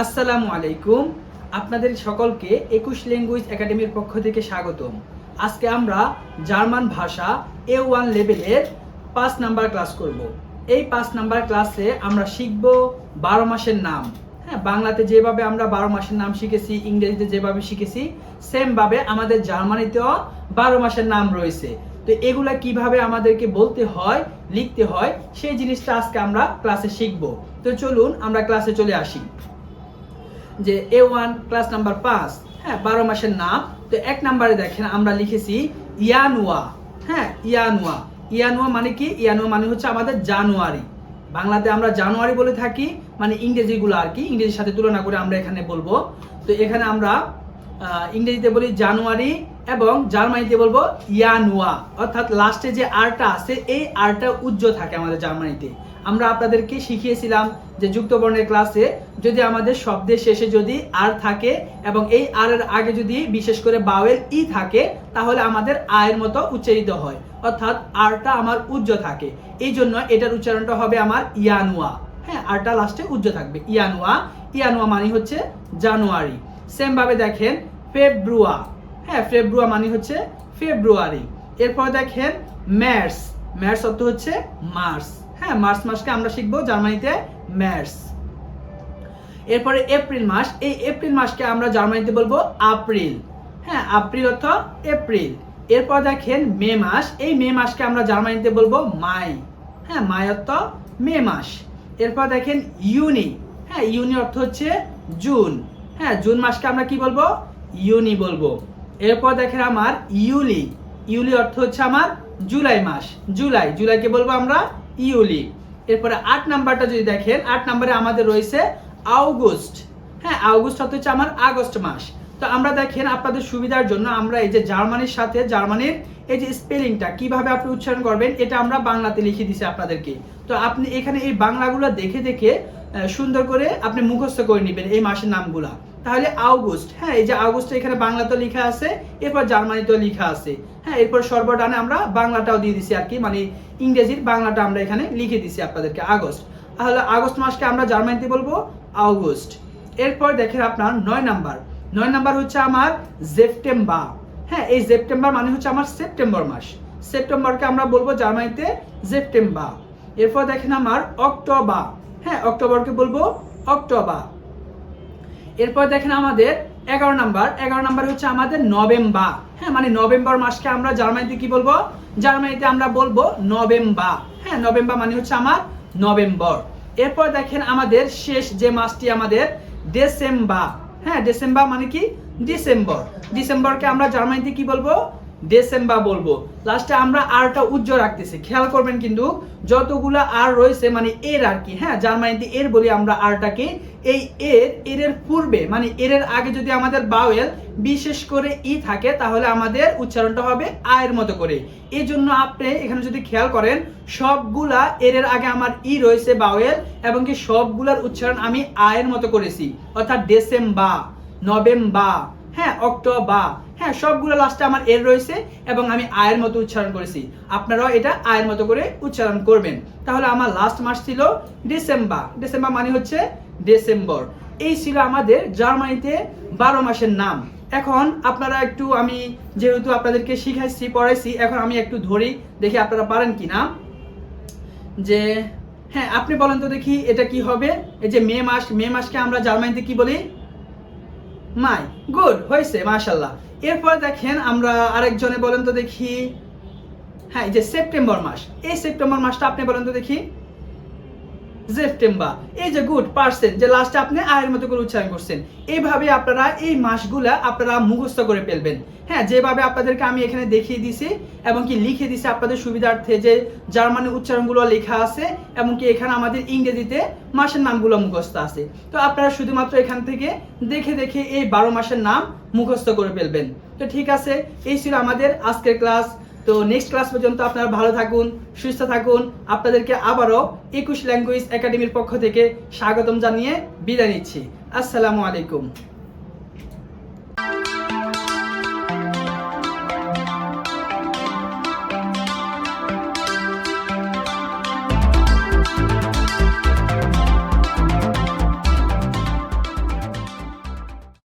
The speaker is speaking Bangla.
আসসালামু আলাইকুম। আপনাদের সকলকে একুশ ল্যাঙ্গুয়েজ একাডেমির পক্ষ থেকে স্বাগতম। আজকে আমরা জার্মান ভাষা এ ওয়ান লেভেলের পাঁচ নাম্বার ক্লাস করব। এই পাঁচ নাম্বার ক্লাসে আমরা শিখব বারো মাসের নাম। হ্যাঁ বাংলাতে যেভাবে আমরা বারো মাসের নাম শিখেছি, ইংরেজিতে যেভাবে শিখেছি, সেমভাবে আমাদের জার্মানিতেও বারো মাসের নাম রয়েছে। তো এগুলা কীভাবে আমাদেরকে বলতে হয়, লিখতে হয়, সেই জিনিসটা আজকে আমরা ক্লাসে শিখব। তো চলুন আমরা ক্লাসে চলে আসি। যে এ ওয়ান ক্লাস নাম্বার পাঁচ হ্যাঁ বারো মাসের নাম, তো এক নাম্বারে দেখেন আমরা লিখেছি ইয়ানুয়া হ্যাঁ ইয়ানুয়া। ইয়ানুয়া মানে কি? ইয়ানুয়া মানে হচ্ছে আমাদের জানুয়ারি। বাংলাতে আমরা জানুয়ারি বলে থাকি মানে ইংরেজিগুলো আর কি, ইংরেজির সাথে তুলনা করে আমরা এখানে বলব। তো এখানে আমরা ইংরেজিতে বলি জানুয়ারি এবং জার্মানিতে বলব ইয়ানুয়া। অর্থাৎ লাস্টে যে আরটা আছে, এই আরটা উজ্জ্বল থাকে আমাদের জার্মানিতে। আমরা আপনাদেরকে শিখিয়েছিলাম যে যুক্তবর্ণের ক্লাসে যদি আমাদের শব্দের শেষে যদি আর থাকে এবং এই আর এর আগে যদি বিশেষ করে বাওয়েল ই থাকে, তাহলে আমাদের আয়ের মতো উচ্চারিত হয়। অর্থাৎ আরটা আমার উজ্জ থাকে। এই জন্য এটার উচ্চারণটা হবে আমার ইয়ানুয়া। হ্যাঁ আরটা লাস্টে উজ্জ থাকবে। ইয়ানুয়া। ইয়ানুয়া মানে হচ্ছে জানুয়ারি। সেম ভাবে দেখেন, ফেব্রুয়া। হ্যাঁ ফেব্রুয়া মানে হচ্ছে ফেব্রুয়ারি। এরপর দেখেন ম্যার্স ম্যার্স অর্থ হচ্ছে মার্চ। হ্যাঁ মার্চ মাসকে আমরা শিখব জার্মানিতে ম্যার্স। এরপরে এপ্রিল মাস, এই এপ্রিল মাসকে আমরা জার্মানিতে বলব আপ্রিল। হ্যাঁ আপ্রিল অর্থ এপ্রিল। এরপর দেখেন মে মাস, এই মে মাসকে আমরা জার্মানিতে বলব মাই। হ্যাঁ মাই অর্থ মে মাস। এরপর দেখেন ইউনি। হ্যাঁ ইউনি অর্থ হচ্ছে জুন। হ্যাঁ জুন মাসকে আমরা কি বলব? ইউনি বলব। এরপর দেখেন আমার ইউলি। ইউলি অর্থ হচ্ছে আমার জুলাই মাস। জুলাই, জুলাইকে বলব আমরা ইউলি। এরপরে আট নাম্বারটা যদি দেখেন, আট নাম্বারে আমাদের রয়েছে আউগুস্ট। হ্যাঁ আউগুস্ট হচ্ছে আমার আগস্ট মাস। তো আমরা দেখেন আপনাদের সুবিধার জন্য আমরা এই যে জার্মানির সাথে, জার্মানির এই যে স্পেলিংটা, কীভাবে আপনি উচ্চারণ করবেন, এটা আমরা বাংলাতে লিখে দিছি আপনাদেরকে। তো আপনি এখানে এই বাংলাগুলো দেখে দেখে সুন্দর করে আপনি মুখস্থ করে নেবেন এই মাসের নামগুলা। তাহলে আউগুস্ট হ্যাঁ এই যে আগস্ট এখানে বাংলাতেও লেখা আছে, এরপর জার্মানিতেও লেখা আছে। হ্যাঁ এরপর সর্বডানে আমরা, বাংলাটাও দিয়ে দিছি আর কি মানে ইংরেজির বাংলাটা আমরা এখানে লিখে দিছি আপনাদেরকে, আগস্ট। তাহলে আগস্ট মাসকে আমরা জার্মানিতে বলব আগস্ট এরপর দেখেন আপনার নয় নাম্বার। নয় নাম্বার হচ্ছে আমার সেপ্টেম্বর। হ্যাঁ এই সেপ্টেম্বর মানে হচ্ছে আমার সেপ্টেম্বর মাস। সেপ্টেম্বরকে আমরা বলব জার্মানিতে সেপ্টেম্বর। এরপর দেখেন আমার অক্টোবর। হ্যাঁ অক্টোবরকে বলব অক্টোবর। এরপর দেখেন আমাদের এগারো নাম্বার এগারো নাম্বার হচ্ছে আমাদের নভেম্বর। হ্যাঁ মানে নভেম্বর মাসকে আমরা জার্মানিতে কি বলব? জার্মানিতে আমরা বলব নভেম্বর। হ্যাঁ নভেম্বর মানে হচ্ছে আমার নভেম্বর। এরপর দেখেন আমাদের শেষ যে মাসটি আমাদের, ডিসেম্বর। হ্যাঁ ডিসেম্বর মানে কি? ডিসেম্বর। ডিসেম্বরকে আমরা জার্মানিতে কি বলব? ডিসেম্বর বলব। লাস্টে আমরা আরটা উজ্জ্বল রাখতেছি খেয়াল করবেন কিন্তু যতগুলো আর রয়েছে মানে এর আর কি হ্যাঁ? জার্মানিতে এর বলি আমরা আরটাকে। এই এর এর পূর্বে মানে এর আগে যদি আমাদের বাওয়েল বিশেষ করে ই থাকে, তাহলে আমাদের উচ্চারণটা হবে আয়ের মতো করে। এই জন্য আপনি এখানে যদি খেয়াল করেন, সবগুলা এর আগে আমার ই রয়েছে বাওয়েল এবং কি সবগুলার উচ্চারণ আমি আয়ের মতো করেছি। অর্থাৎ ডিসেম্বর নভেম্বর হ্যাঁ অক্টোবর হ্যাঁ সবগুলো লাস্টে আমার এর রয়েছে এবং আমি আয়ের মতো উচ্চারণ করেছি। আপনারাও এটা আয়ের মতো করে উচ্চারণ করবেন। তাহলে আমার লাস্ট মাস ছিল ডিসেম্বর। ডিসেম্বর মানে হচ্ছে ডিসেম্বর। এই ছিল আমাদের জার্মানিতে বারো মাসের নাম। এখন আপনারা একটু আমি যেহেতু আপনাদেরকে শিখাইছি, পড়াইছি, এখন আমি একটু ধরি, দেখি আপনারা পারেন কি না যে হ্যাঁ আপনি বলেন তো দেখি এটা কি হবে? এই যে মে মাস, মে মাসকে আমরা জার্মানিতে কি বলি? মাই, গুড, হয়েছে মাশাল্লাহ এরপর দেখেন আমরা আরেকজনে বলেন তো দেখি। হ্যাঁ যে সেপ্টেম্বর মাস, এই সেপ্টেম্বর মাসটা আপনি বলেন তো দেখি। এই যে গুড যে লাস্টে আপনি আয়ের মতো করে উচ্চারণ করছেন এইভাবে আপনারা এই মাসগুলা আপনারা মুখস্থ করে ফেলবেন। হ্যাঁ যেভাবে আপনাদেরকে আমি এখানে দেখিয়ে দিছি, এবং কি লিখে দিছি আপনাদের সুবিধার্থে যে জার্মানি উচ্চারণগুলো লেখা আছে, এবং কি এখানে আমাদের ইংরেজিতে মাসের নামগুলো মুখস্থ আছে। তো আপনারা শুধুমাত্র এখান থেকে দেখে দেখে এই বারো মাসের নাম মুখস্থ করে ফেলবেন। তো ঠিক আছে, এই ছিল আমাদের আজকের ক্লাস তো নেক্সট ক্লাস পর্যন্ত আপনারা ভালো থাকুন, সুস্থ থাকুন। আপনাদেরকে আবারও একুশ ল্যাঙ্গুয়েজ একাডেমির পক্ষ থেকে স্বাগতম জানিয়ে বিদায় নিচ্ছি। আসসালামু আলাইকুম।